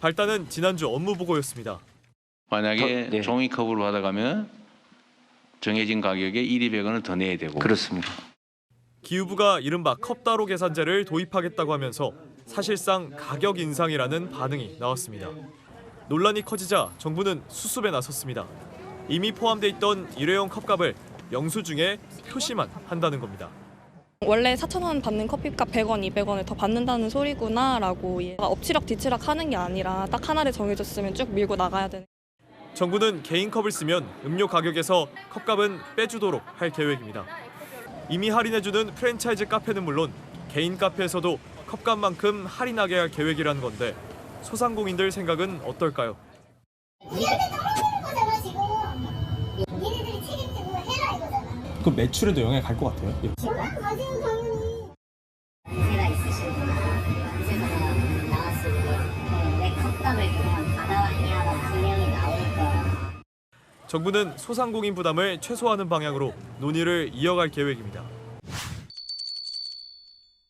발단은 지난주 업무 보고였습니다. 만약에 더- 네. 종이컵으로 받아가면 정해진 가격에 1, 200원을 더 내야 되고 그렇습니다. 기후부가 이른바 컵따로 계산제를 도입하겠다고 하면서 사실상 가격 인상이라는 반응이 나왔습니다. 논란이 커지자 정부는 수습에 나섰습니다. 이미 포함돼 있던 일회용 컵값을 영수증에 표시만 한다는 겁니다. 원래 4,000원 받는 커피값 100원, 200원을 더 받는다는 소리구나 라고 예. 엎치락 뒤치락 하는 게 아니라 딱 하나를 정해줬으면 쭉 밀고 나가야 되는. 정부는 개인 컵을 쓰면 음료 가격에서 컵값은 빼주도록 할 계획입니다. 이미 할인해주는 프랜차이즈 카페는 물론 개인 카페에서도 컵값만큼 할인하게 할 계획이라는 건데 소상공인들 생각은 어떨까요? 그 매출에도 영향이 갈 것 같아요. 예. 나올 거야. 정부는 소상공인 부담을 최소화하는 방향으로 논의를 이어갈 계획입니다.